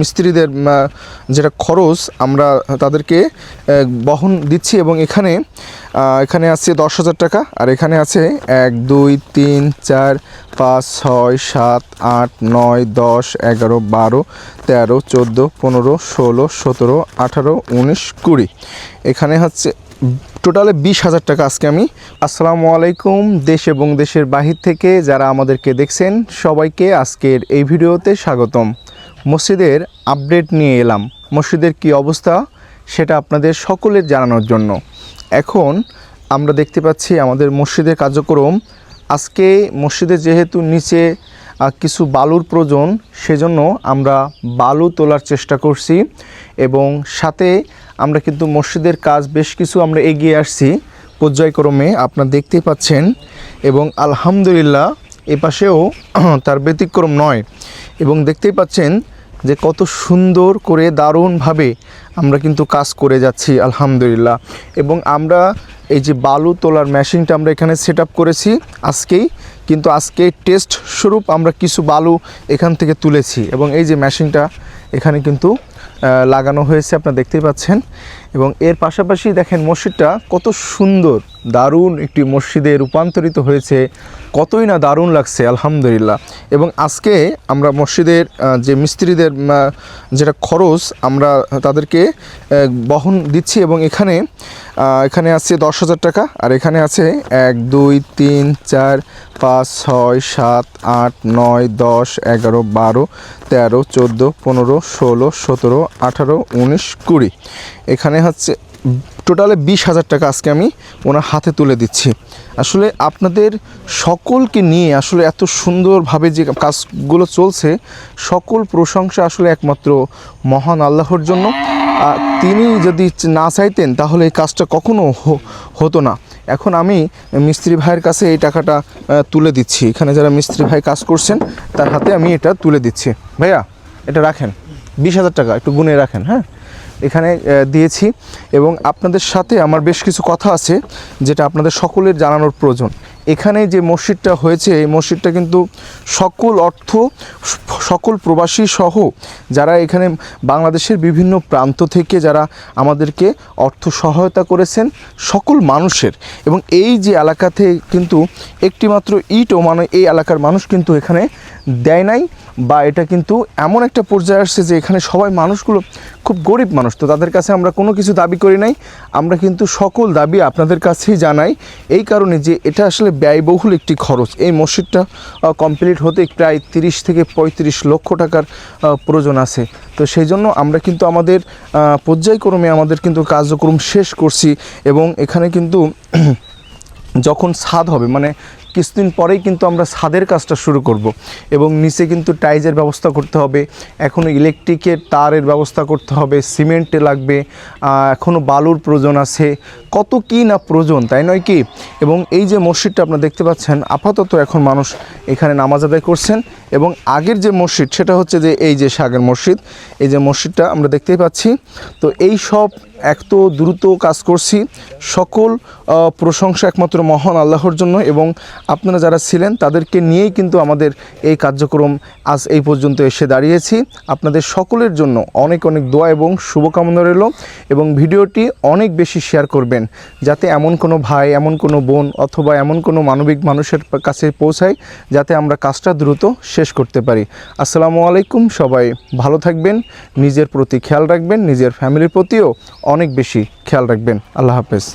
মিস্ত্রিদের যেটা খরচ আমরা তাদেরকে বহন দিচ্ছি এবং এখানে এখানে আছে দশ হাজার টাকা আর এখানে আছে এক, দুই, তিন, চার, পাঁচ, ছয়, সাত, আট, নয়, দশ, এগারো, বারো, তেরো, চোদ্দ, পনেরো, ষোলো, সতেরো, আঠারো, উনিশ, কুড়ি। এখানে হচ্ছে টোটালে বিশ হাজার টাকা আজকে আমি। আসসালামু আলাইকুম, দেশ এবং দেশের বাহির থেকে যারা আমাদেরকে দেখছেন, সবাইকে আজকের এই ভিডিওতে স্বাগতম। মসজিদের আপডেট নিয়ে এলাম। মসজিদের কি অবস্থা সেটা আপনাদের সকলের জানানোর জন্য। এখন আমরা দেখতে পাচ্ছি আমাদের মসজিদের কার্যক্রম। আজকে মসজিদে যেহেতু নিচে কিছু বালুর প্রয়োজন, সেজন্য আমরা বালু তোলার চেষ্টা করছি এবং সাথে আমরা কিন্তু মসজিদের কাজ বেশ কিছু আমরা এগিয়ে আসছি পর্যায়ক্রমে আপনারা দেখতেই পাচ্ছেন এবং আলহামদুলিল্লাহ এ পাশেও তার ব্যতিক্রম নয় এবং দেখতেই পাচ্ছেন যে কত সুন্দর করে দারুণভাবে আমরা কিন্তু কাজ করে যাচ্ছি, আলহামদুলিল্লাহ। এবং আমরা এই যে বালু তোলার মেশিনটা আমরা এখানে সেট করেছি আজকেই, কিন্তু আজকে টেস্ট স্বরূপ আমরা কিছু বালু এখান থেকে তুলেছি এবং এই যে মেশিনটা এখানে কিন্তু লাগানো হয়েছে, আপনারা দেখতেই পাচ্ছেন। এবং এর পাশাপাশি দেখেন মসজিদটা কত সুন্দর। দারুণ একটি মসজিদে রূপান্তরিত হয়েছে। কতই না দারুণ লাগছে, আলহামদুলিল্লাহ। এবং আজকে আমরা মসজিদের যে মিস্ত্রিদের যেটা খরচ, আমরা তাদেরকে বহন দিচ্ছি এবং এখানে এখানে আছে দশ হাজার টাকা, আর এখানে আছে এক, দুই, তিন, চার, পাঁচ, ছয়, সাত, আট, নয়, দশ, এগারো, বারো, তেরো, চোদ্দ, পনেরো, ষোলো, সতেরো, আঠারো, উনিশ, কুড়ি। এখানে হচ্ছে টোটালে বিশ হাজার টাকা আজকে আমি ওনার হাতে তুলে দিচ্ছি। আসলে আপনাদের সকলকে নিয়ে আসলে এত সুন্দরভাবে যে কাজগুলো চলছে, সকল প্রশংসা আসলে একমাত্র মহান আল্লাহর জন্য। তিনি যদি না চাইতেন তাহলে এই কাজটা কখনো হতো না। এখন আমি মিস্ত্রি ভাইয়ের কাছে এই টাকাটা তুলে দিচ্ছি। এখানে যারা মিস্ত্রি ভাই কাজ করছেন, তার হাতে আমি এটা তুলে দিচ্ছি। ভাইয়া, এটা রাখেন। বিশ হাজার টাকা, একটু গুনে রাখেন হ্যাঁ? এখানে দিয়েছি এবং আপনাদের সাথে আমার বেশ কিছু কথা আছে যেটা আপনাদের সকলের জানানোর প্রয়োজন। এখানে যে মসজিদটা হয়েছে, এই মসজিদটা কিন্তু সকল অর্থ, সকল প্রবাসী সহ যারা এখানে বাংলাদেশের বিভিন্ন প্রান্ত থেকে যারা আমাদেরকে অর্থ সহায়তা করেছেন, সকল মানুষের। এবং এই যে এলাকাতে কিন্তু একটিমাত্র ইটও মানে এই এলাকার মানুষ কিন্তু এখানে দেয় নাই বা এটা কিন্তু এমন একটা পর্যায়ে আসছে যে এখানে সবাই মানুষগুলো খুব গরিব মানুষ। তো তাদের কাছে আমরা কোনো কিছু দাবি করি নাই। আমরা কিন্তু সকল দাবি আপনাদের কাছেই জানাই। এই কারণে যে এটা আসলে ব্যয়বহুল একটি খরচ। এই মসজিদটা কমপ্লিট হতে প্রায় তিরিশ থেকে পঁয়ত্রিশ লক্ষ টাকার প্রয়োজন আছে। তো সেই জন্য আমরা কিন্তু আমাদের পর্যায়ক্রমে আমাদের কিন্তু কার্যক্রম শেষ করছি এবং এখানে কিন্তু যখন ছাদ হবে মানে কিছুদিন পরেই কিন্তু আমরা ছাদের কাজটা শুরু করব। এবং নিচে কিন্তু টাইজের ব্যবস্থা করতে হবে এখনও ইলেকট্রিকের তারের ব্যবস্থা করতে হবে, সিমেন্টে লাগবে এখনও বালুর প্রয়োজন আছে, কত কি না প্রয়োজন, তাই নয় কি? এবং এই যে মসজিদটা আপনারা দেখতে পাচ্ছেন, আপাতত এখন মানুষ এখানে নামাজ আদায় করছেন এবং আগের যে মসজিদ, সেটা হচ্ছে যে এই যে সাগের মসজিদ, এই যে মসজিদটা আমরা দেখতেই পাচ্ছি। তো এই সব এক তো দ্রুত কাজ করছি, সকল প্রশংসা একমাত্র মহান আল্লাহর জন্য এবং আপনারা যারা ছিলেন, তাদেরকে নিয়েই কিন্তু আমাদের এই কার্যক্রম আজ এই পর্যন্ত এসে দাঁড়িয়েছি। আপনাদের সকলের জন্য অনেক অনেক দোয়া এবং শুভকামনা রইল এবং ভিডিওটি অনেক বেশি শেয়ার করবেন, যাতে এমন কোনো ভাই, এমন কোনো বোন অথবা এমন কোনো মানবিক মানুষের কাছে পৌঁছায়, যাতে আমরা কাজটা দ্রুত শেষ করতে পারি। আসসালামু আলাইকুম, সবাই ভালো থাকবেন, নিজের প্রতি খেয়াল রাখবেন, নিজের ফ্যামিলির প্রতিও অনেক বেশি খেয়াল রাখবেন। আল্লাহ হাফেজ।